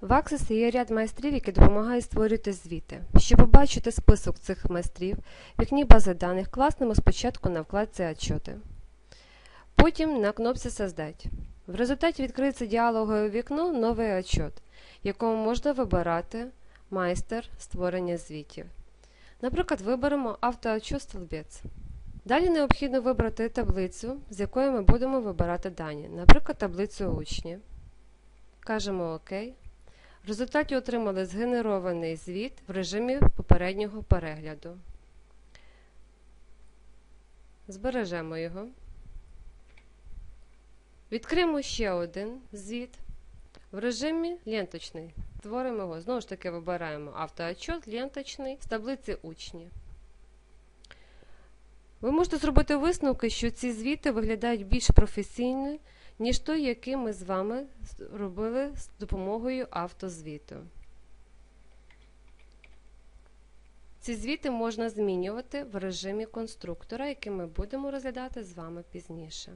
В Access є ряд майстрів, які допомагають створювати звіти. Щоб побачити список цих майстрів, в вікні бази даних класнемо спочатку на вкладці «Отчети». Потім на кнопці «Создать». В результаті відкриється діалогове вікно «Новий отчет», в якому можна вибирати майстер створення звітів. Наприклад, виберемо автоотчет столбець. Далі необхідно вибрати таблицю, з якої ми будемо вибирати дані, наприклад, таблицю учні. Кажемо ОК. В результаті отримали згенерований звіт в режимі попереднього перегляду. Збережемо його. Відкриємо ще один звіт в режимі ленточний. Створимо його. Знову ж таки вибираємо автоотчет ленточний з таблиці учні. Ви можете зробити висновки, що ці звіти виглядають більш професійно, ніж той, який ми з вами робили з допомогою автозвіту. Ці звіти можна змінювати в режимі конструктора, який ми будемо розглядати з вами пізніше.